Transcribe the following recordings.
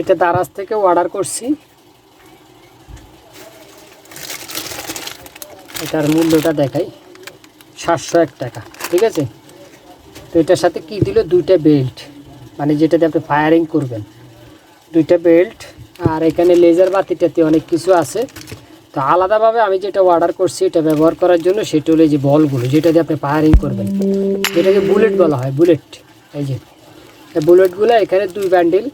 এটা দারাজ থেকে অর্ডার করছি। এটার মূল্যটা দেখাই। সাতশো এক টাকা, ঠিক আছে? তো এটার সাথে কি দিল? দুইটা বেল্ট মানে যেটাতে আপনি ফায়ারিং করবেন। দুইটা বেল্ট আর এখানে লেজার বাতিটাতে অনেক কিছু আছে। তো আলাদাভাবে আমি যেটা অর্ডার করছি, এটা ব্যবহার করার জন্য সেটা হলো যে বলগুলো যেটা দিয়ে আপনি ফায়ারিং করবেন। এটাকে বুলেট বলা হয় বুলেট এই যে। বুলেটগুলো এখানে দুই ব্যান্ডেল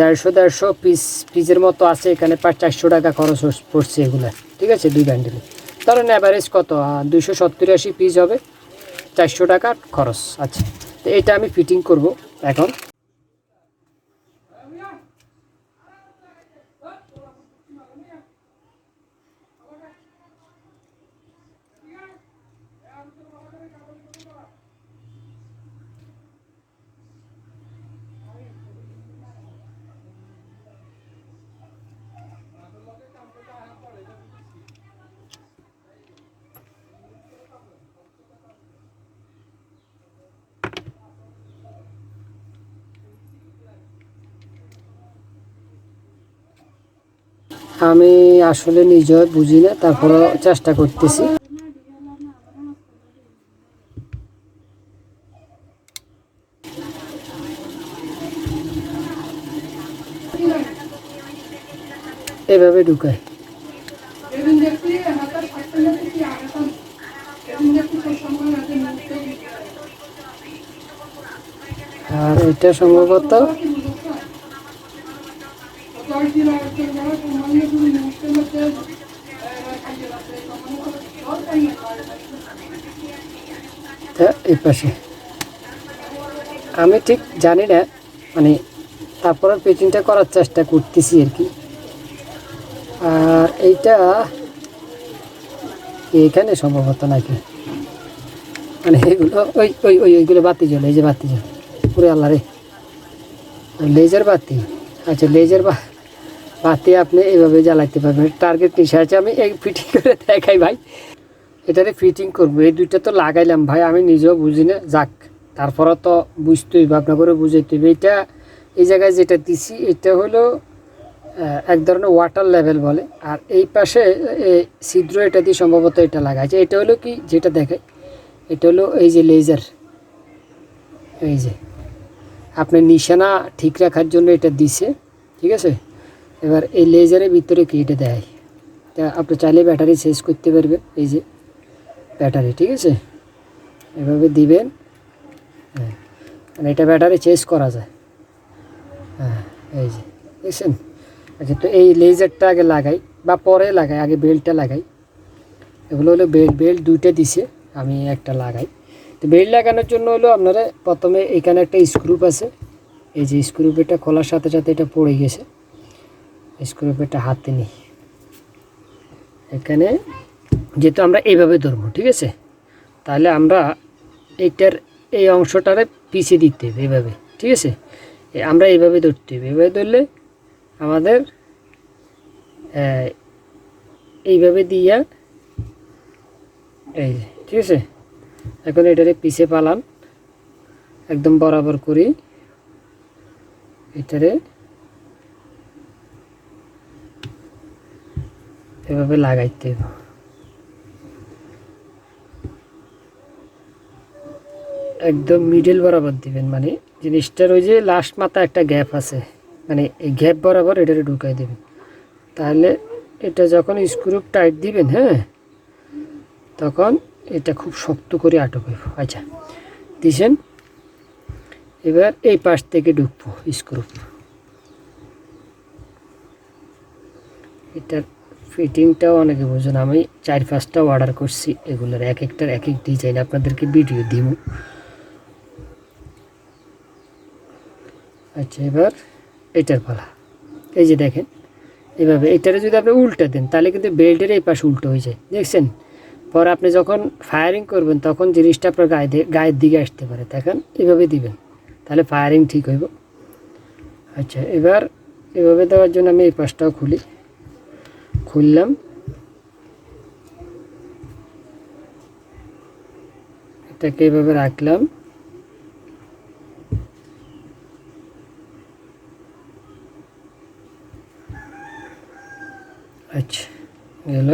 দেড়শো দেড়শো পিস পিসের মতো আছে, এখানে পাঁচ, চারশো টাকা খরচ পড়ছে এগুলো। ঠিক আছে? দুই ব্যান্ডেলে ধরেন অ্যাভারেজ কত? দুইশো সত্তর আশি পিস হবে। চারশো টাকা খরচ। আচ্ছা। তো এটা আমি ফিটিং করব এখন। আমি আসলে নিজেও বুঝি না তারপরে চেষ্টা করতেছি। এভাবে ঢুকায়। আর এটা সম্ভবত আমি ঠিক জানি না মানে তারপরে পেটিংটা করার চেষ্টা করতেছি আর কি। আর এইটা এখানে সম্ভবত নাকি? মানে এগুলো ওই ওই ওই, ওইগুলো বাতি জ্বলে, এই যে বাতি জ্বলে। পুরো আল্লাহ রে। লেজার বাতি। আচ্ছা লেজার বা বাতি আপনি এইভাবে জ্বালাইতে পারবেন। টার্গেট নিশা আছে, আমি এই ফিটিং করে দেখাই ভাই। এটারে ফিটিং করব। এই দুইটা তো লাগাইলাম ভাই, আমি নিজেও বুঝি না। যাক তারপরে তো বুঝতেই হবে আপনার করে বুঝাইতে হবে। এটা, এই জায়গায় যেটা দিছি, এটা হলো এক ধরনের ওয়াটার লেভেল বলে। আর এই পাশে ছিদ্র এটা দিয়ে সম্ভবত এটা লাগাইছে। এটা হলো কি, যেটা দেখে এটা হলো এই যে লেজার এই যে আপনার নিশানা ঠিক রাখার জন্য এটা দিছে, ঠিক আছে? এবার এই লেজারের ভিতরে কি এটা দেয়। তা আপনি চাইলে ব্যাটারি চেঞ্জ করতে পারবেন এই যে ব্যাটারি ঠিক আছে? এভাবে দিবেন। হ্যাঁ মানে এটা ব্যাটারি চেঞ্জ করা যায়। হ্যাঁ এই যে, দেখছেন? আচ্ছা তো এই লেজারটা আগে লাগাই, বা পরে লাগাই, আগে বেল্টটা লাগাই। এগুলো হলো বেল্ট বেল্ট দুইটা দিছে, আমি একটা লাগাই। তো বেল্ট লাগানোর জন্য হলো আপনারা প্রথমে এখানে একটা স্ক্রুপ আছে। এই যে স্ক্রুপ এটা খোলার সাথে সাথে এটা পড়ে গেছে। স্ক্রুপ এটা হাতে নিই। এখানে যেহেতু আমরা এইভাবে ধরবো, ঠিক আছে? তাহলে আমরা এইটার এই অংশটারে পিছিয়ে দিতে হবে এইভাবে, ঠিক আছে? আমরা এইভাবে ধরতে হবে। এইভাবে ধরলে আমাদের এইভাবে দিয়া এই ঠিক আছে? এখন এটারে পিছে পালান, একদম বরাবর করি এটারে এভাবে লাগাইতে একদম মিডল বরাবর দিবেন মানে জিনিসটার ওই যে লাস্ট মাথা একটা গ্যাপ আছে মানে এই গ্যাপ বরাবর এটারে ঢুকাই দেবেন। তাহলে এটা যখন স্ক্রু টাইট দিবেন হ্যাঁ তখন এটা খুব শক্ত করে আটক আচ্ছা দিছেন? এবার এই পাশ থেকে ঢুকবো স্ক্রু এটার ফিটিংটাও অনেকে বোঝেন আমি চার পাঁচটা অর্ডার করছি, এগুলোর এক একটার এক এক ডিজাইন আপনাদেরকে ভিডিও দিব। আচ্ছা এবার এটার পালা। এই যে দেখেন, এভাবে এটারে যদি আপনি উল্টা দেন, তাহলে কিন্তু বেল্টের এই পাশে উল্টো হয়ে যায়। দেখছেন? পরে আপনি যখন ফায়ারিং করবেন, তখন জিনিসটা আপনার গায়ে গায়ের দিকে আসতে পারে। দেখেন, এভাবে দিবেন, তাহলে ফায়ারিং ঠিক হইব। আচ্ছা এবার এভাবে দেওয়ার জন্য আমি এই পাশটাও খুলি। খুললাম। এটাকে এভাবে রাখলাম। আচ্ছা গেল।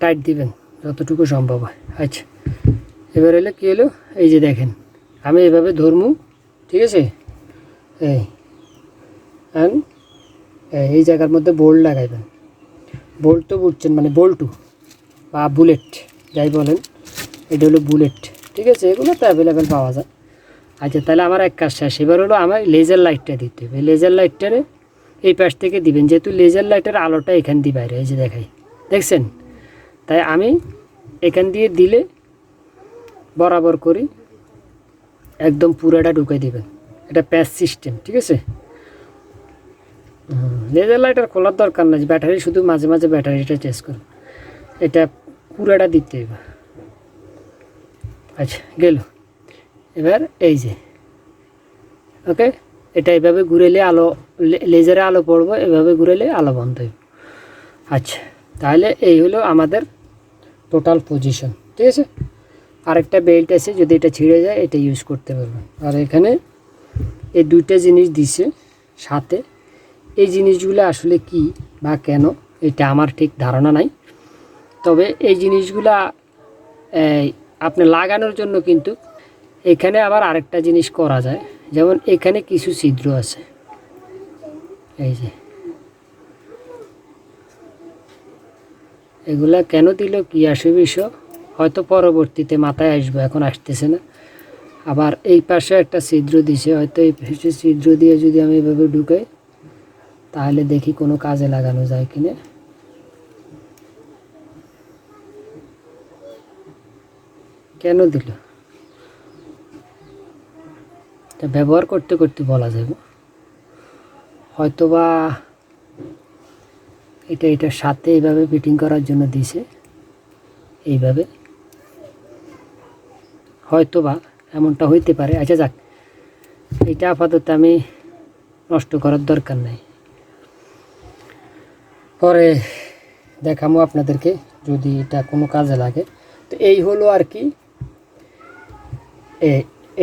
টাইট দিবেন, যতটুকু সম্ভব হয়। আচ্ছা এবার এলে কী হলো? এই যে দেখেন। আমি এভাবে ধরমু, ঠিক আছে? এই এই জায়গার মধ্যে বোল্ট লাগাইবেন। বোল্ট তো বুঝছেন মানে বল্টু বা বুলেট যাই বলেন, এটা হলো বুলেট ঠিক আছে? এগুলো তো অ্যাভেলেবেল পাওয়া যায়। আচ্ছা তাহলে আমার এক কাজ শেষ। এবার হলো আমার লেজার লাইটটা দিতে হবে। লেজার লাইটটারে এই পাশ থেকে দিবেন, যেহেতু লেজার লাইটের আলোটা এখান দিয়ে বাইরে, এই যে দেখাই, দেখছেন? তাই আমি এখান দিয়ে দিলে বরাবর করি। একদম পুরাটা ঢুকে দিবেন এটা প্যাচ সিস্টেম ঠিক আছে? লেজার লাইট আর খোলার দরকার নাই ব্যাটারি শুধু মাঝে মাঝে ব্যাটারিটা চেঞ্জ করুন এটা পুরাটা দিতে হবে। আচ্ছা গেল। এবার এই যে ওকে এটা এভাবে ঘুরেলে আলো লেজারে আলো পড়ব, এভাবে ঘুরেলে আলো বন্ধ হইব। আচ্ছা তাহলে এই হলো আমাদের টোটাল পজিশন ঠিক আছে? আরেকটা বেল্ট আছে, যদি এটা ছিঁড়ে যায়, এটা ইউজ করতে পারবেন আর এখানে এই দুইটা জিনিস দিছে, সাথে। এই জিনিসগুলো আসলে কি বা কেন, এটা আমার ঠিক ধারণা নাই। তবে এই জিনিসগুলা আপনি লাগানোর জন্য কিন্তু এখানে আবার আরেকটা জিনিস করা যায়। যেমন এখানে কিছু ছিদ্র আছে। এই যে। এগুলা কেন দিল, কি আসে বিষয়? হয়তো পরবর্তীতে মাথায় আসবে, এখন আসতেছে না। আবার এই পাশে একটা ছিদ্র দিছে, হয়তো এই পাশে ছিদ্র দিয়ে যদি আমি এভাবে ঢুকাই, তাহলে দেখি কোনো কাজে লাগানো যায় কিনা। কেন দিল? ব্যবহার করতে করতে বলা যাবে। হয়তোবা এটা এটার সাথে এইভাবে ফিটিং করার জন্য দিছে, এইভাবে। হয়তোবা এমনটা হইতে পারে। আচ্ছা যাক এটা আপাতত আমি নষ্ট করার দরকার নাই। পরে দেখামো আপনাদেরকে যদি এটা কোনো কাজে লাগে। তো এই হলো আর কি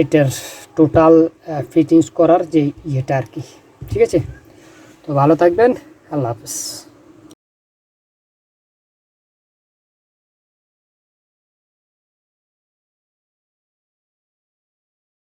এটার টোটাল ফিটিংস করার যে ইয়েটা আর কি। ঠিক আছে? তো ভালো থাকবেন, আল্লাহ হাফেজ।